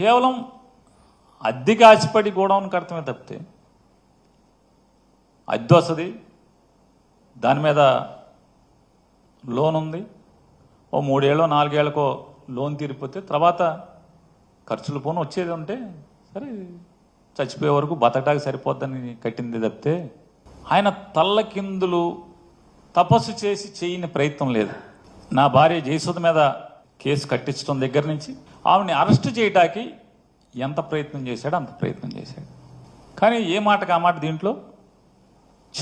కేవలం అద్దెకి ఆశపడి గోడౌన్ కడతమే తప్పితే అద్దె వస్తుంది దాని మీద లోన్ ఉంది ఓ మూడేళ్ళో నాలుగేళ్ళకో లోన్ తీరిపోతే తర్వాత ఖర్చులు పోను వచ్చేది ఉంటే సరే చచ్చిపోయే వరకు బతకటానికి సరిపోద్దని కట్టింది తప్పితే ఆయన తల్లకిందులు తపస్సు చేసి చేయని ప్రయత్నం లేదు. నా భార్య జయసుధ మీద కేసు కట్టించడం దగ్గర నుంచి ఆవిడని అరెస్ట్ చేయడానికి ఎంత ప్రయత్నం చేశాడో అంత ప్రయత్నం చేశాడు. కానీ ఏ మాటకు ఆ మాట దీంట్లో?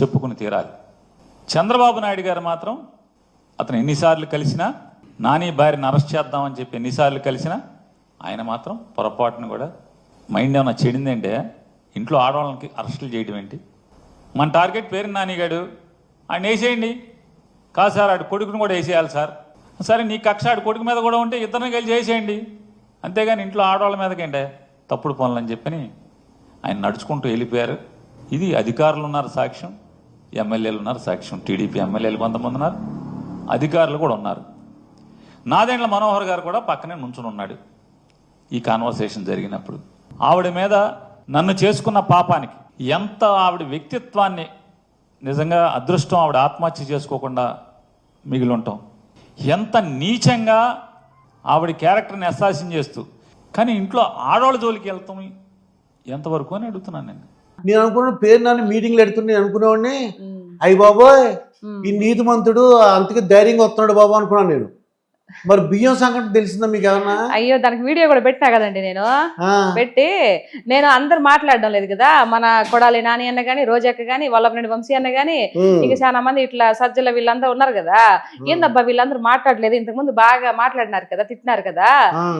చెప్పుకుని తీరాలి. చంద్రబాబు నాయుడు గారు మాత్రం అతను ఎన్నిసార్లు కలిసినా నాని భార్యను అరెస్ట్ చేద్దామని చెప్పి ఎన్నిసార్లు కలిసినా ఆయన మాత్రం పొరపాటును కూడా మైండ్ ఏమైనా చెడిందంటే ఇంట్లో ఆడవాళ్ళకి అరెస్టులు చేయడం ఏంటి? మన టార్గెట్ పేరు నానిగాడు ఆయన వేసేయండి. కాదు సార్ ఆడు కొడుకుని కూడా వేసేయాలి సార్. సరే నీ కక్ష ఆడు కొడుకు మీద కూడా ఉంటే ఇద్దరిని కలిసి చేసేయండి. అంతేగాని ఇంట్లో ఆడవాళ్ళ మీదకేంటే? తప్పుడు పనులు అని చెప్పని ఆయన నడుచుకుంటూ వెళ్ళిపోయారు. ఇది అధికారులు ఉన్నారు సాక్ష్యం. ఎమ్మెల్యేలు ఉన్నారు సాక్ష్యం. టీడీపీ ఎమ్మెల్యేలు కొంతమంది ఉన్నారు. అధికారులు కూడా ఉన్నారు. నాదేండ్ల మనోహర్ గారు కూడా పక్కనే నుంచుని ఉన్నాడు. ఈ కాన్వర్సేషన్ జరిగినప్పుడు ఆవిడ మీద నన్ను చేసుకున్న పాపానికి ఎంత ఆవిడ వ్యక్తిత్వాన్ని నిజంగా అదృష్టం ఆవిడ ఆత్మహత్య చేసుకోకుండా మిగిలి ఉంటాం. ఎంత నీచంగా ఆవిడ క్యారెక్టర్ని అసాసిన్ చేస్తూ. కానీ ఇంట్లో ఆడవాళ్ళ జోలికి వెళ్తాం. ఎంతవరకు అని అడుగుతున్నాను నేను. నేను అనుకున్న పేరు నన్ను మీటింగ్లు నేను అనుకునేవాడిని అయ్యి బాబోయ్ ఈ నీతిమంతుడు అందుకే ధైర్యంగా వస్తున్నాడు బాబు అనుకున్నాను నేను. మరి బియ్యం సంగతి తెలిసిందా మీకు ఏమన్నా? అయ్యో దానికి వీడియో కూడా పెట్టినా కదండి నేను. పెట్టి నేను అందరు మాట్లాడడం లేదు కదా. మన కొడాలి నాని అన్న గాని రోజక్క గాని వల్లభనేని వంశీ అన్న గాని ఇంకా చాలా మంది ఇట్లా సజ్జల వీళ్ళంతా ఉన్నారు కదా. ఏందబ్బా వీళ్ళందరూ మాట్లాడలేదు? ఇంతకు ముందు బాగా మాట్లాడినారు కదా తిట్టినారు కదా.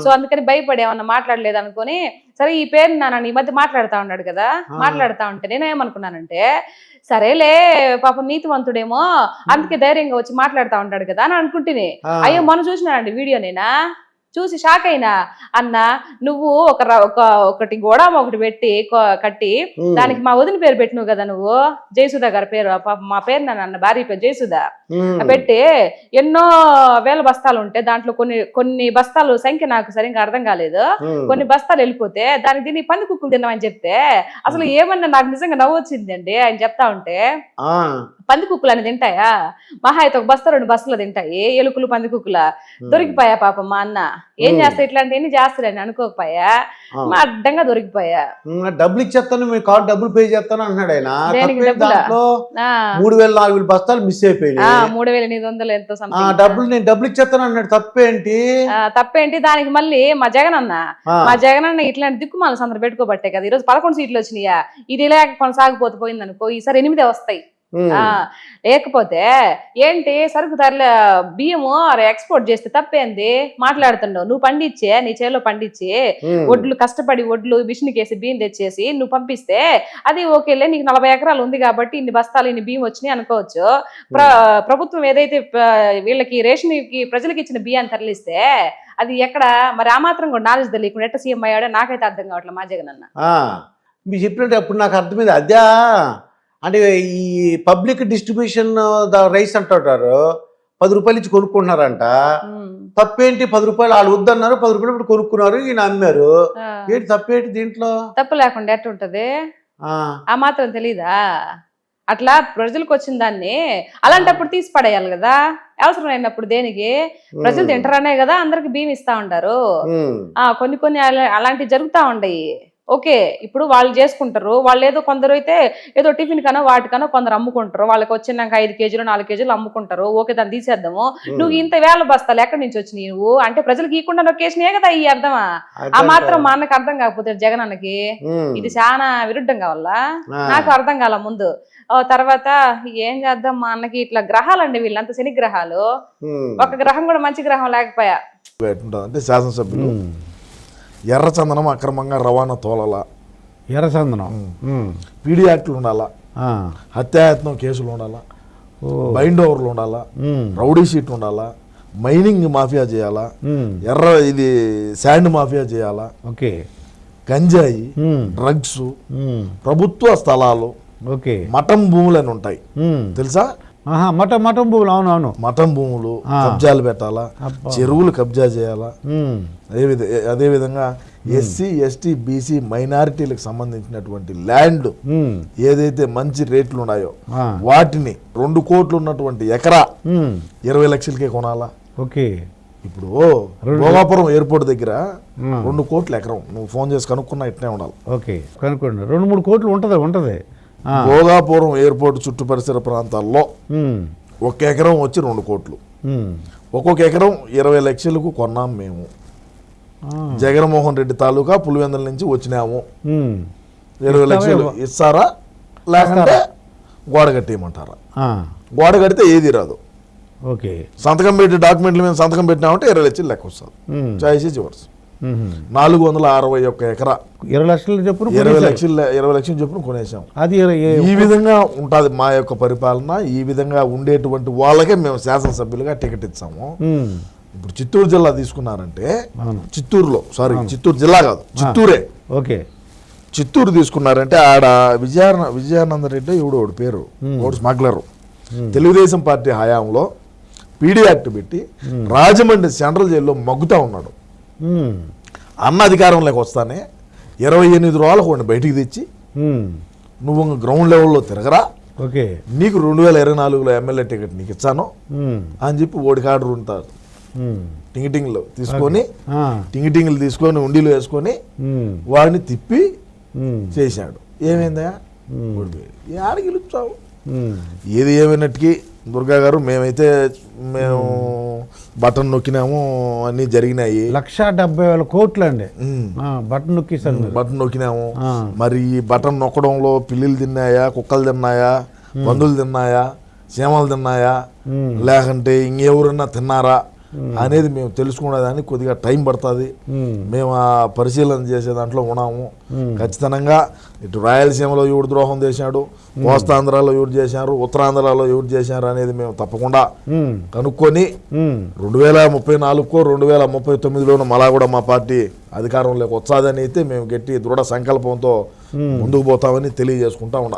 సో అందుకని భయపడి ఏమన్నా మాట్లాడలేదు అనుకొని సరే ఈ పేరు నాన్న ఈ మధ్య మాట్లాడుతా ఉన్నాడు కదా. మాట్లాడుతా ఉంటే నేను ఏమనుకున్నానంటే సరేలే పాపం నీతివంతుడేమో అందుకే ధైర్యంగా వచ్చి మాట్లాడుతా ఉంటాడు కదా అని అనుకుంటుని. అయ్యో మనం చూసినారండి వీడియో నేనా? చూసి షాక్ అయినా అన్న నువ్వు ఒక ఒకటి గోడామ ఒకటి పెట్టి కట్టి దానికి మా వదిన పేరు పెట్టినవు కదా నువ్వు? జయసుధ గారి పేరు. పాపం మా పేరు నన్ను అన్న భార్య పేరు జయసుధ. పెట్టి ఎన్నో వేల బస్తాలు ఉంటే దాంట్లో కొన్ని కొన్ని బస్తాలు సంఖ్య నాకు సరిగ్గా అర్థం కాలేదు. కొన్ని బస్తాలు వెళ్ళిపోతే దానికి దీన్ని పంది కుక్కులు తిన్నామని చెప్తే అసలు ఏమన్నా నాకు నిజంగా నవ్వు వచ్చిందండి? ఆయన చెప్తా ఉంటే పంది కుక్కులు అని తింటాయా? మహా అయితే ఒక బస్తా రెండు బస్తాలు తింటాయి ఎలుకలు పంది కుక్కుల. దొరికిపోయా పాపం మా అన్న. ఏం. చేస్తా ఇట్లాంటివన్నీ చేస్తాడని అనుకోకపోయా. మా అడ్డంగా దొరికిపోయా. డబ్బులు ఇచ్చేస్తాను మీ కార్డు డబ్బులు పే చేస్తాను అన్నాడు ఆయన? దాంట్లో మూడు వేల నాలుగు వేల బస్తాలు మిస్ ఆ, అయిపోయినాయి మూడు వేల ఎనిమిది వందలు ఎంతో డబ్బులు నేను డబ్బులు ఇచ్చేస్తాను అన్నాడు తప్పేంటి తప్పేంటి దానికి మళ్ళీ మా జగన్ అన్న మా జగన్ అన్న ఇట్లాంటి దిక్కుమాల సందర్భం పెట్టుకోబట్టే కదా. ఈరోజు పదకొండు సీట్లు వచ్చినాయా? ఇది లేక కొనసాగిపోతే పోయింది అనుకో ఈసారి ఎనిమిదే వస్తాయి. లేకపోతే ఏంటి సరుకు ధరల బియ్యము ఎక్స్పోర్ట్ చేస్తే తప్పేంది? మాట్లాడుతున్నావు. నువ్వు పండించే నీ చేలో పండించి ఒడ్లు కష్టపడి ఒడ్లు మిషన్కి వేసి బియ్యం తెచ్చేసి నువ్వు పంపిస్తే అది ఓకేలే నీకు నలభై ఎకరాలు ఉంది కాబట్టి ఇన్ని బస్తాలు ఇన్ని బియ్యం వచ్చినాయి అనుకోవచ్చు. ప్ర ప్రభుత్వం ఏదైతే వీళ్ళకి రేషన్కి ప్రజలకు ఇచ్చిన బియ్యాన్ని తరలిస్తే అది ఎక్కడ? మరి ఆ మాత్రం కూడా నాలెడ్జ్ తెలియకుండా ఎట్ట సీఎం అయ్యాడో నాకైతే అర్థం కావట్లేదు మా జగన్ అన్న మీరు చెప్పినట్టు అప్పుడు నాకు అర్థమైంది. అదే అంటే ఈ పబ్లిక్ డిస్ట్రిబ్యూషన్ రైస్ అంటుంటారు. పది రూపాయలు ఇచ్చి కొనుక్కుంటున్నారంట. తప్పేంటి పది రూపాయలు? వాళ్ళు వద్దన్నారు పది రూపాయలు ఇప్పుడు కొనుక్కున్నారు ఈయన అమ్మారు. ఏంటి తప్పేంటి దీంట్లో? తప్పు లేకుండా ఎట్ట ఉంటది? ఆ, మాత్రం తెలీదా? అట్లా ప్రజలకు వచ్చిన దాన్ని అలాంటప్పుడు తీసి పడేయాలి కదా. అవసరం అయినప్పుడు దేనికి? ప్రజలు తింటారనే కదా అందరికి బియ్యం ఇస్తా ఉంటారు ఆ కొన్ని కొన్ని అలా- అలాంటివి జరుగుతా ఉంటాయి ఓకే ఇప్పుడు వాళ్ళు చేసుకుంటారు. వాళ్ళు ఏదో కొందరు అయితే ఏదో టిఫిన్ కనో వాటికనో కొందరు అమ్ముకుంటారు. వాళ్ళకి వచ్చినాక ఐదు కేజీలు నాలుగు కేజీలు అమ్ముకుంటారు. ఓకే దాన్ని తీసేద్దాము. నువ్వు ఇంత వేల బస్తాలు ఎక్కడి నుంచి వచ్చినాయి నువ్వు? అంటే ప్రజలకు ఇవ్వకుండా నొక్కేసినాయే కదా ఈ అర్థమా? ఆ మాత్రం మా అన్నకి అర్థం కాకపోతే జగన్ అన్నకి ఇది చాలా విరుద్ధంగా వల్ల. ఆ, నాకు అర్థం కాల ముందు. తర్వాత ఏం చేద్దాం మా అన్నకి ఇట్లా గ్రహాలండి వీళ్ళంతా శని గ్రహాలు. ఒక గ్రహం కూడా మంచి గ్రహం లేకపోయా? అంటే శాసనసభ్యులు. ఎర్రచందనం అక్రమంగా రవాణా తోలల ఎర్రచందనం. పీడీ యాక్ట్లు ఉండాలా. హత్యాయత్నం కేసులు ఉండాలా. బైండ్ ఓవర్లు ఉండాలా. రౌడీ షీట్ ఉండాలా మైనింగ్ మాఫియా చేయాలా. ఎర్ర ఇది శాండ్ మాఫియా చేయాలా ఓకే గంజాయి. డ్రగ్స్. ప్రభుత్వ స్థలాలు ఓకే మఠం భూములు అని ఉంటాయి. తెలుసా మటన్ మటన్ పువ్వులు అవును అవును. మఠం భూములు. కబ్జాలు పెట్టాలా. చెరువులు కబ్జా చేయాలా. అదే విధ అదేవిధంగా ఎస్సీ ఎస్టీ బీసీ మైనారిటీలకు సంబంధించినటువంటి ల్యాండ్ ఏదైతే మంచి రేట్లు ఉన్నాయో. వాటిని రెండు కోట్లు ఉన్నటువంటి ఎకరా ఇరవై లక్షలకే కొనాలా? ఓకే. ఇప్పుడు భోగాపురం ఎయిర్పోర్ట్ దగ్గర. రెండు కోట్ల ఎకరం. నువ్వు ఫోన్ చేసి కనుక్కున్నా ఇట్నే ఉండాలి. ఓకే కనుక్కోండి. రెండు మూడు కోట్లు ఉంటుంది ఉంటుంది. భోగాపురం ఎయిర్పోర్ట్ చుట్టు పరిసర ప్రాంతాల్లో ఒక ఎకరం వచ్చి రెండు కోట్లు. ఒక్కొక్క ఎకరం ఇరవై లక్షలకు కొన్నాం మేము. జగన్మోహన్ రెడ్డి తాలూకా పులివెందుల నుంచి వచ్చినాము. ఇరవై లక్షలు ఇస్తారా? లేకుంటే గోడ కట్టేయమంటారా? గోడ కడితే ఏది రాదు. ఓకే. సంతకం పెట్టి డాక్యుమెంట్ల మీద సంతకం పెట్టినామంటే ఇరవై లక్షలు లెక్క వస్తుంది. Choice um. నాలుగు వందల అరవై ఒక్క ఎకరా. ఇరవై లక్షలు చెప్పున ఇరవై లక్షలు ఇరవై లక్షలు చొప్పున కొనేసాం అది ఈ విధంగా ఉంటుంది మా యొక్క పరిపాలన ఈ విధంగా ఉండేటువంటి వాళ్ళకే మేము శాసనసభ్యులుగా టికెట్ ఇచ్చాము. ఇప్పుడు చిత్తూరు జిల్లా తీసుకున్నారంటే. చిత్తూరులో సారీ చిత్తూరు జిల్లా కాదు చిత్తూరే. ఓకే. చిత్తూరు తీసుకున్నారంటే ఆడ విజయ విజయానంద రెడ్డి ఇవిడు ఒకడు పేరు ఒకడు స్మగ్లరు. తెలుగుదేశం పార్టీ హయాంలో పీడీ యాక్ట్ పెట్టి రాజమండ్రి సెంట్రల్ జైల్లో మగ్గుతా ఉన్నాడు. అన్న అధికారంలోకి వస్తానే ఇరవై ఎనిమిది రోజులకు వాడిని బయటికి తెచ్చి నువ్వు గ్రౌండ్ లెవెల్లో తిరగరా. ఓకే. నీకు రెండు వేల ఇరవై నాలుగులో ఎమ్మెల్యే టికెట్ నీకు ఇచ్చాను అని చెప్పి ఓడికి ఆర్డర్ ఉంటారు. టింగిటింగ్లు తీసుకొని టింగిటింగ్లు తీసుకొని ఉండిలో వేసుకొని వాడిని తిప్పి చేశాడు. ఏమైందా? ఆడ గెలుపుతావు? ఏది ఏమైనట్టుకి దుర్గా గారు మేమైతే మేము బటన్ నొక్కినాము అన్నీ జరిగినాయి. లక్ష డెబ్బై వేల కోట్లు అండి బటన్ నొక్కేశారు మీరు. బటన్ నొక్కినాము. మరి ఈ బటన్ నొక్కడంలో పిల్లిలు తిన్నాయా కుక్కలు తిన్నాయా పందులు తిన్నాయా చీమలు తిన్నాయా. లేకంటే ఇంకెవరన్నా తిన్నారా? అనేది మేము తెలుసుకునేదానికి కొద్దిగా టైం పడుతుంది. మేము ఆ పరిశీలన చేసే దాంట్లో ఉన్నాము. ఖచ్చితంగా ఇటు రాయలసీమలో ఎవడు ద్రోహం చేశాడు కోస్తాంధ్రాలో ఎవరు చేశారు ఉత్తరాంధ్రలో ఎవరు చేశారు అనేది మేము తప్పకుండా కనుక్కొని రెండు వేల ముప్పై నాలుగుకో రెండు వేల ముప్పై తొమ్మిదిలోనూ మళ్ళా కూడా మా పార్టీ అధికారంలోకి వచ్చాదని అయితే మేము గట్టి దృఢ సంకల్పంతో ముందుకు పోతామని తెలియజేసుకుంటా ఉన్నా.